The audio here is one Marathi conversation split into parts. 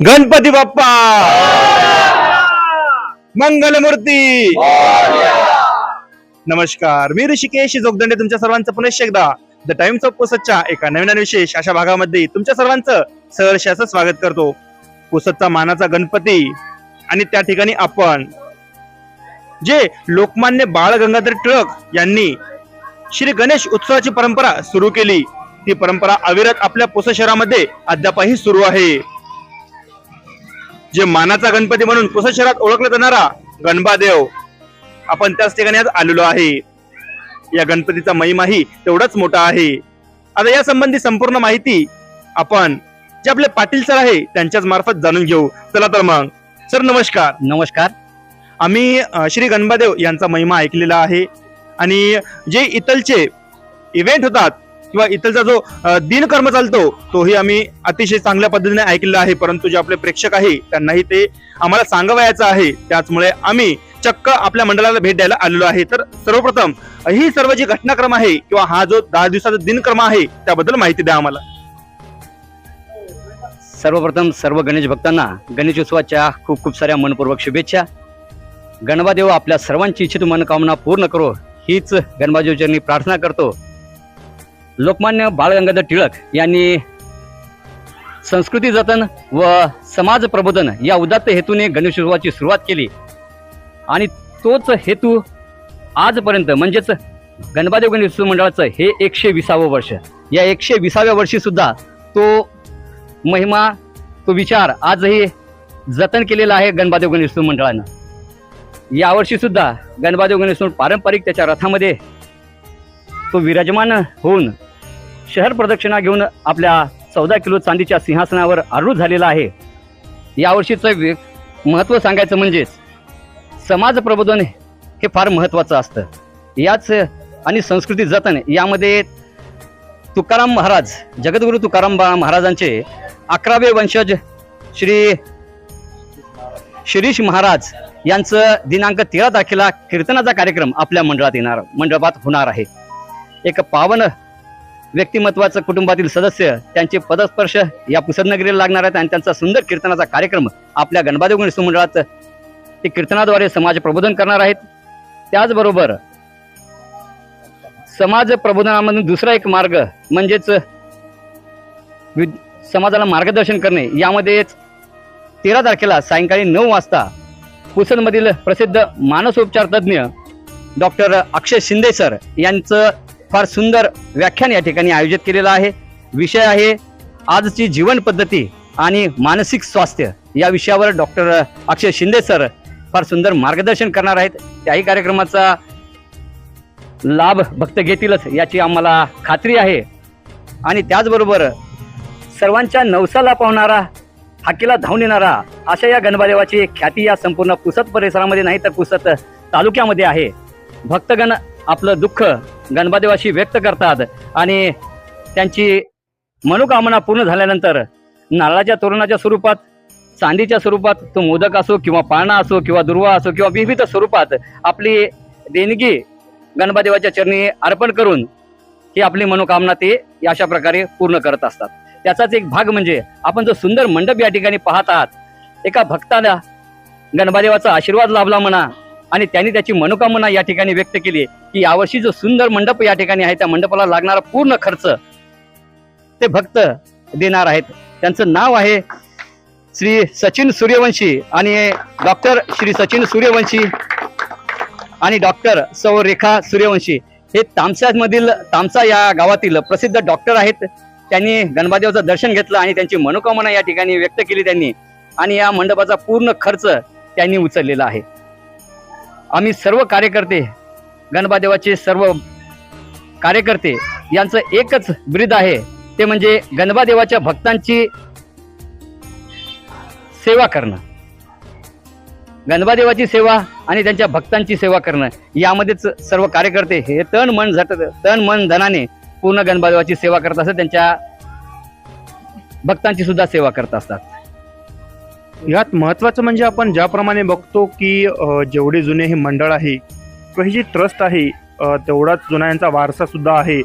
गणपती बाप्पा! मंगलमूर्ती! नमस्कार मी ऋषिकेश जोगदंडे तुमच्या सर्वांचं पुनश्च एकदा द टाइम्स ऑफ पुसतच्या एका नवीन विशेष अशा भागामध्ये तुमच्या सर्वांचं सहर्ष असं स्वागत करतो. पुसतचा मानाचा गणपती आणि त्या ठिकाणी आपण जे लोकमान्य बाळ गंगाधर टिळक यांनी श्री गणेश उत्सवाची परंपरा सुरू केली ती परंपरा अविरत आपल्या पुस शहरामध्ये अद्यापही सुरू आहे. जे मानाचा गणपती म्हणून पुस शहरात ओळखला जाणारा गणबादेव आपण त्याच ठिकाणी आज आलेलो आहे. या गणपतीचा महिमाही तेवढाच मोठा आहे. आता या संबंधी संपूर्ण माहिती आपण जे आपले पाटील सर आहे त्यांच्याच मार्फत जाणून घेऊ. चला तर मग. सर नमस्कार. नमस्कार. आम्ही श्री गणबादेव यांचा महिमा ऐकलेला आहे. आणि जे इथलचे इव्हेंट होतात किंवा इथलचा जो दिनकर्म चालतो तोही आम्ही अतिशय चांगल्या पद्धतीने ऐकलेला आहे. परंतु जे आपले प्रेक्षक आहे त्यांनाही ते आम्हाला सांगवायचं आहे. त्याचमुळे आम्ही चक्क आपल्या मंडळाला भेट द्यायला आलेलो आहे. तर सर्वप्रथम ही सर्व जी घटनाक्रम आहे किंवा हा जो दहा दिवसाचा दिनक्रम आहे त्याबद्दल माहिती द्या आम्हाला. सर्वप्रथम सर्व गणेश भक्तांना गणेशोत्सवाच्या खूप खूप साऱ्या मनपूर्वक शुभेच्छा. गणबादेव आपल्या सर्वांची इच्छित मनोकामना पूर्ण करो. हीच गणबादेव प्रार्थना करतो. लोकमान्य बाळ गंगाधर टिळक यांनी संस्कृती जतन व समाज प्रबोधन या उदात्त हेतूने गणेशोत्सवाची सुरुवात केली. आणि तोच हेतू आजपर्यंत म्हणजेच गणबादेव गणेशोत्सव मंडळाचं हे एकशे विसावं वर्ष. या एकशे विसाव्या वर्षी सुद्धा तो महिमा तो विचार आजही जतन केलेला आहे गणबादेव गणेशोत्सव मंडळानं. यावर्षी सुद्धा गणबादेव गणेशोत्सव पारंपरिक त्याच्या रथामध्ये तो विराजमान होऊन शहर प्रदक्षिणा घेऊन आपल्या चौदा किलो चांदीच्या सिंहासनावर आरूढ झालेला आहे. यावर्षीचं वे- महत्त्व सांगायचं म्हणजेच समाज प्रबोधन हे फार महत्त्वाचं असतं. याच आणि संस्कृती जतन यामध्ये तुकाराम महाराज जगद्गुरु तुकाराम बा- महाराजांचे अकरावे वंशज श्री शिरीष महाराज यांचं दिनांक तेरा तारखेला कीर्तनाचा कार्यक्रम आपल्या मंडळात येणार मंडपात होणार आहे. एक पावन व्यक्तिमत्वाचं कुटुंबातील सदस्य त्यांचे पदस्पर्श या पुसदनगरीला लागणार आहेत आणि त्यांचा सुंदर कीर्तनाचा कार्यक्रम आपल्या गणबादेव गणेश मंडळात ते कीर्तनाद्वारे समाज प्रबोधन करणार आहेत. त्याचबरोबर समाज प्रबोधनामधून दुसरा एक मार्ग म्हणजेच समाजाला मार्गदर्शन करणे. यामध्येच तेरा तारखेला सायंकाळी नऊ वाजता पुसदमधील प्रसिद्ध मानसोपचार तज्ज्ञ डॉक्टर अक्षय शिंदे सर यांचं फार सुंदर व्याख्यान या ठिकाणी आयोजित केलेलं आहे. विषय आहे आजची जीवन पद्धती आणि मानसिक स्वास्थ्य या विषयावर डॉक्टर अक्षय शिंदे सर फार सुंदर मार्गदर्शन करणार आहेत. त्याही कार्यक्रमाचा लाभ भक्त घेतीलच याची आम्हाला खात्री आहे. आणि त्याचबरोबर सर्वांच्या नवसाला पावणारा हाकीला धावून येणारा अशा या गणबादेवाची ख्याती या संपूर्ण पुसत परिसरामध्ये नाही तर पुसत तालुक्यामध्ये आहे. भक्तगण आपलं दुःख गणबादेवाशी व्यक्त करतात आणि त्यांची मनोकामना पूर्ण झाल्यानंतर नारळाच्या तोरणाच्या स्वरूपात चांदीच्या स्वरूपात तो मोदक असो किंवा पाळणा असो किंवा दुर्वा असो किंवा विविध स्वरूपात आपली देणगी गणबादेवाच्या चरणी अर्पण करून ही आपली मनोकामना ते अशा प्रकारे पूर्ण करत असतात. त्याचाच एक भाग म्हणजे आपण जो सुंदर मंडप या ठिकाणी पाहत आहात एका भक्ताला गणबादेवाचा आशीर्वाद लाभला म्हणा आणि त्यांनी त्याची मनोकामना या ठिकाणी व्यक्त केली की यावर्षी जो सुंदर मंडप या ठिकाणी आहे त्या मंडपाला लागणारा पूर्ण खर्च ते भक्त देणार आहेत. त्यांचं नाव आहे श्री सचिन सूर्यवंशी आणि डॉक्टर श्री सचिन सूर्यवंशी आणि डॉक्टर सौ रेखा सूर्यवंशी. हे तामसामधील तामसा या गावातील प्रसिद्ध डॉक्टर आहेत. त्यांनी गणबादेवाचं दर्शन घेतलं आणि त्यांची मनोकामना या ठिकाणी व्यक्त केली त्यांनी. आणि या मंडपाचा पूर्ण खर्च त्यांनी उचललेला आहे. आम्ही सर्व कार्यकर्ते गणबादेवाचे सर्व कार्यकर्ते यांचं एकच ब्रीद आहे. ते म्हणजे गणबादेवाच्या भक्तांची सेवा करणं. गणबादेवाची सेवा आणि त्यांच्या भक्तांची सेवा करणं. यामध्येच सर्व कार्यकर्ते हे तन मन झट तन मन धनाने पूर्ण गणबादेवाची सेवा करत असतात. त्यांच्या भक्तांची सुद्धा सेवा करत असतात. यात महत्वाचं म्हणजे आपण ज्याप्रमाणे बघतो की जेवढे जुने हे मंडळ आहे किंवा ही जी ट्रस्ट आहे तेवढाच जुना यांचा वारसा सुद्धा आहे.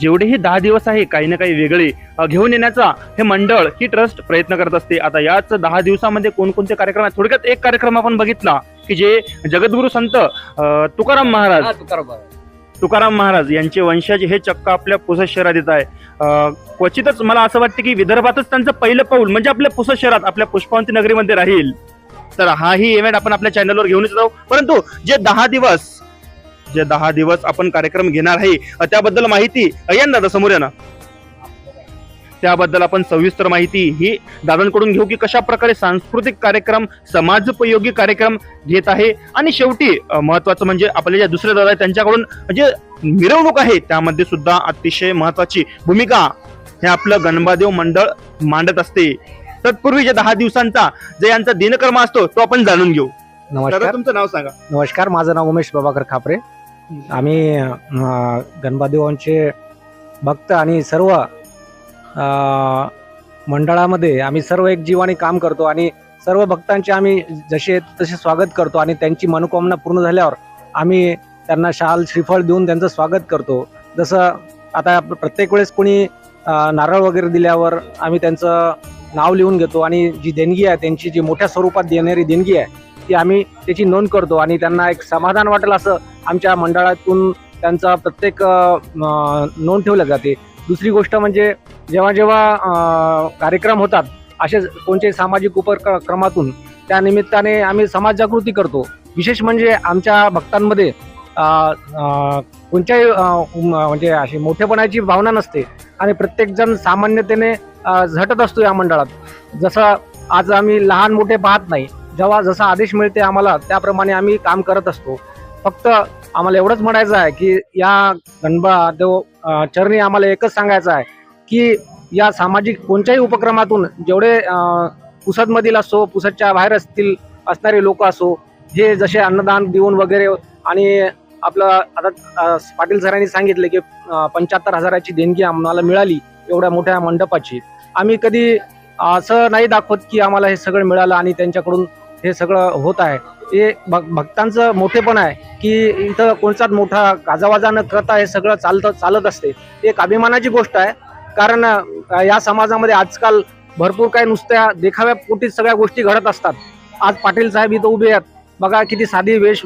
जेवढेही दहा दिवस आहे काही ना काही वेगळे घेऊन येण्याचा हे मंडळ ही ट्रस्ट प्रयत्न करत असते. आता याच दहा दिवसामध्ये कोणकोणते कार्यक्रम आहेत? थोडक्यात एक कार्यक्रम आपण बघितला की जे जगद्गुरु संत तुकाराम महाराज तुकाराम तुकाराम महाराज यांचे वंशज हे चक्क आपल्या पुसद शहरात येत आहे. क्वचितच मला असं वाटतं की विदर्भातच त्यांचं पहिलं पाऊल म्हणजे आपल्या पुसद शहरात आपल्या पुष्पावंती नगरीमध्ये राहील. तर हाही इव्हेंट आपण आपल्या चॅनलवर घेऊनच जाऊ. परंतु जे दहा दिवस जे दहा दिवस आपण कार्यक्रम घेणार आहे त्याबद्दल माहिती अं, या ना दादा समोर या ना. त्याबद्दल आपण सविस्तर माहिती ही दादांकडून घेऊ की कशा प्रकारे सांस्कृतिक कार्यक्रम समाजोपयोगी कार्यक्रम घेत आहे. आणि शेवटी महत्वाचं म्हणजे आपले जे दुसरे दादा आहेत त्यांच्याकडून जे मिरवणूक आहे त्यामध्ये सुद्धा अतिशय महत्वाची भूमिका हे आपलं गणबादेव मंडळ मांडत असते. तत्पूर्वी जे दहा दिवसांचा जे यांचा दिनकर्म असतो तो आपण जाणून घेऊ. नमस्कार. तुमचं नाव सांगा. नमस्कार माझं नाव उमेश प्रभाकर खापरे. आम्ही गणबादेवांचे भक्त आणि सर्व मंडळामध्ये आम्ही सर्व एक जीवाने काम करतो आणि सर्व भक्तांचे आम्ही जसे तसे स्वागत करतो आणि त्यांची मनोकामना पूर्ण झाल्यावर आम्ही त्यांना शाल श्रीफळ देऊन त्यांचं स्वागत करतो. जसं आता प्रत्येक वेळेस कोणी नारळ वगैरे दिल्यावर आम्ही त्यांचं नाव लिहून घेतो आणि जी देणगी आहे त्यांची जी मोठ्या स्वरूपात देणारी देणगी आहे ती आम्ही त्याची नोंद करतो आणि त्यांना एक समाधान वाटेल असं आमच्या मंडळातून त्यांचा प्रत्येक नोंद ठेवल्या जाते. दुसरी गोष्ट म्हणजे जेव्हा जेव्हा कार्यक्रम होतात असे कोणत्याही सामाजिक उपक्रमातून त्या निमित्ताने आम्ही समाज जागृती करतो. विशेष म्हणजे आमच्या भक्तांमध्ये कोणत्याही म्हणजे अशी मोठेपणाची भावना नसते आणि प्रत्येकजण सामान्यतेने झटत असतो या मंडळात. जसं आज आम्ही लहान मोठे पाहत नाही जेव्हा जसा आदेश मिळते आम्हाला त्याप्रमाणे आम्ही काम करत असतो. फक्त आम्हाला एवढंच म्हणायचं आहे की या गणबा देव चरणी आम्हाला एकच सांगायचं आहे की या सामाजिक कोणत्याही उपक्रमातून जेवढे पुसदमधील असो पुसदच्या बाहेर असतील असणारे लोक असो हे जसे अन्नदान देऊन वगैरे आणि आपलं आता पाटील सरांनी सांगितले की पंच्याहत्तर हजाराची देणगी आम्हाला मिळाली एवढ्या मोठ्या मंडपाची. आम्ही कधी असं नाही दाखवत की आम्हाला हे सगळं मिळालं आणि त्यांच्याकडून हे सगळं होत आहे. हे भक्तांचं मोठेपण आहे की इथं कोणताच मोठा गाजावाजा न करता हे सगळं चालत चालत असते. एक अभिमानाची गोष्ट आहे. कारण या समाजामध्ये आजकाल भरपूर काही नुसत्या देखाव्यापोटी सगळ्या गोष्टी घडत असतात. आज पाटील साहेब इथं उभे आहेत. बघा किती साधी वेश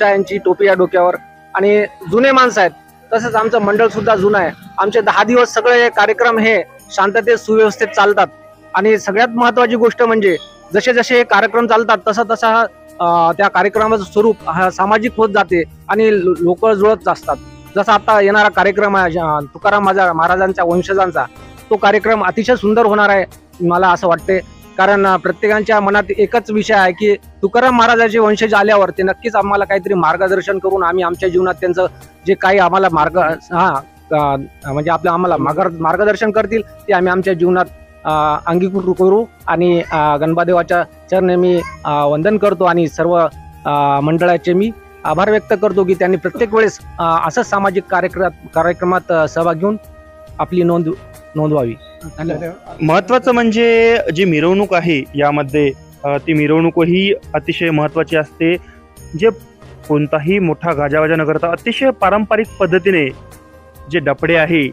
यांची टोपी या डोक्यावर. आणि जुने माणसं आहेत. तसंच आमचं मंडळ सुद्धा जुनं आहे. आमचे दहा दिवस सगळे कार्यक्रम हे शांततेत सुव्यवस्थेत चालतात. आणि सगळ्यात महत्वाची गोष्ट म्हणजे जसे जसे हे कार्यक्रम चालतात तसा तसा त्या कार्यक्रमाचं स्वरूप हा सामाजिक होत जाते आणि लोक जुळत असतात. जसा आता येणारा कार्यक्रम आहे तुकाराम माझा महाराजांचा वंशजांचा तो कार्यक्रम अतिशय सुंदर होणार आहे मला असं वाटते. कारण प्रत्येकांच्या मनात एकच विषय आहे की तुकाराम महाराजाचे वंशज आल्यावर ते नक्कीच आम्हाला काहीतरी मार्गदर्शन करून आम्ही आमच्या जीवनात त्यांचं जे काही आम्हाला मार्ग हा म्हणजे आपलं आम्हाला मार्गदर्शन करतील ते आम्ही आमच्या जीवनात अंगीकृत करू आणि गणबादेवाच्या चरणे मी वंदन करतो आणि सर्व मंडळाचे मी आभार व्यक्त करतो की त्यांनी प्रत्येक वेळेस असंच सामाजिक कार्यक्रमात कार्यक्रमात सहभाग घेऊन आपली नोंद नोंदवावी महत्वाचं म्हणजे जी मिरवणूक आहे यामध्ये ती मिरवणूकही अतिशय महत्वाची असते. जे कोणताही मोठा गाजावाजा न करता अतिशय पारंपरिक पद्धतीने जे डपडे आहे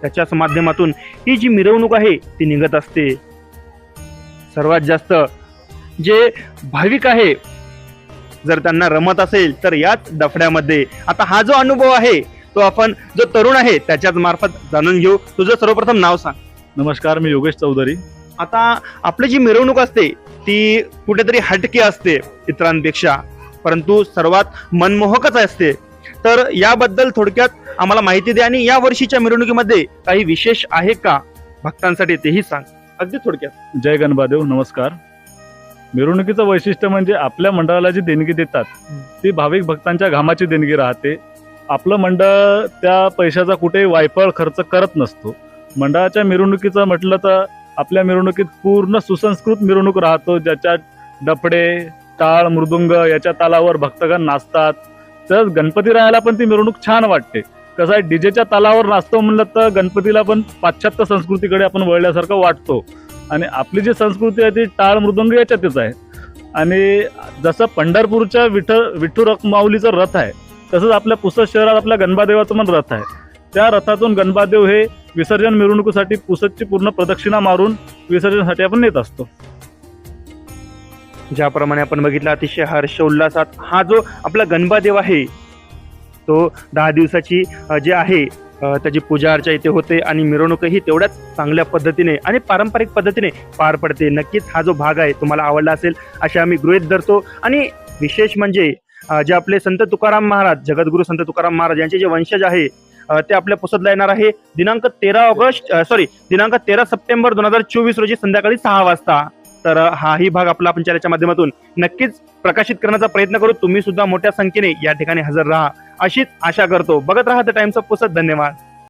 त्याच्याच माध्यमातून ही जी मिरवणूक आहे ती निघत असते. सर्वात जास्त जे भाविक आहे जर त्यांना रमत असेल तर याच डफड्यामध्ये आता हा जो अनुभव आहे तो आपण जो तरुण आहे त्याच्याच मार्फत जाणून घेऊ. तुझं सर्वप्रथम नाव सांग. नमस्कार मी योगेश चौधरी. आता आपली जी मिरवणूक असते ती कुठेतरी हटके असते इतरांपेक्षा. परंतु सर्वात मनमोहकच असते. तर याबद्दल थोडक्यात आम्हाला माहिती द्या आणि या वर्षीच्या मिरवणुकीमध्ये काही विशेष आहे का? भक्तांसाठी तेही सांग. अगदी थोडक्यात. जय गणबादेव नमस्कार. मिरवणुकीचं वैशिष्ट्य म्हणजे आपल्या मंडळाला जी देणगी देतात ती भाविक भक्तांच्या घामाची देणगी राहते. आपलं मंडळ त्या पैशाचा कुठेही वायफळ खर्च करत नसतो. मंडळाच्या मिरवणुकीचं म्हटलं तर आपल्या मिरवणुकीत पूर्ण सुसंस्कृत मिरवणूक राहतो. ज्याच्यात डफडे टाळ मृदुंग याच्या तालावर भक्तगण नाचतात. तर गणपती राहायला पण ती मिरवणूक छान वाटते. कसं आहे डीजेच्या तालावर नाचतो म्हणलं तर गणपतीला पण पाश्चात्य संस्कृतीकडे आपण वळल्यासारखं वाटतो. आणि आपली जी संस्कृती आहे ती टाळ मृदंग याच्यातच आहे. आणि जसं पंढरपूरच्या विठ विठ्ठू रखमाऊलीचं रथ आहे तसंच आपल्या पुसद शहरात आपल्या गणबादेवाचं पण रथ आहे. त्या रथातून गणबादेव हे विसर्जन मिरवणुकीसाठी पुसदची पूर्ण प्रदक्षिणा मारून विसर्जनासाठी आपण नेत असतो. ज्याप्रमाणे आपण बघितलं अतिशय हर्ष उल्हासात हा जो आपला गणबादेव आहे तो दहा दिवसाची जे आहे त्याची पूजा अर्चा इथे होते आणि मिरवणूकही तेवढ्याच चांगल्या पद्धतीने आणि पारंपरिक पद्धतीने पार पडते. नक्कीच हा जो भाग आहे तुम्हाला आवडला असेल असे आम्ही गृहित धरतो. आणि विशेष म्हणजे जे आपले संत तुकाराम महाराज जगद्गुरू संत तुकाराम महाराज यांचे जे वंशज आहे ते आपल्या पुसदला येणार आहे दिनांक तेरा ऑगस्ट सॉरी दिनांक तेरा सप्टेंबर दोन हजार चोवीस रोजी संध्याकाळी सहा वाजता. तर हाही भाग आपला आपण चॅनलच्या माध्यमातून नक्कीच प्रकाशित करण्याचा प्रयत्न करू. तुम्ही सुद्धा मोठ्या संख्येने या ठिकाणी हजर राहा. अशीच आशा करतो. बघत राहा द टाइम्स ऑफ पुसत. धन्यवाद.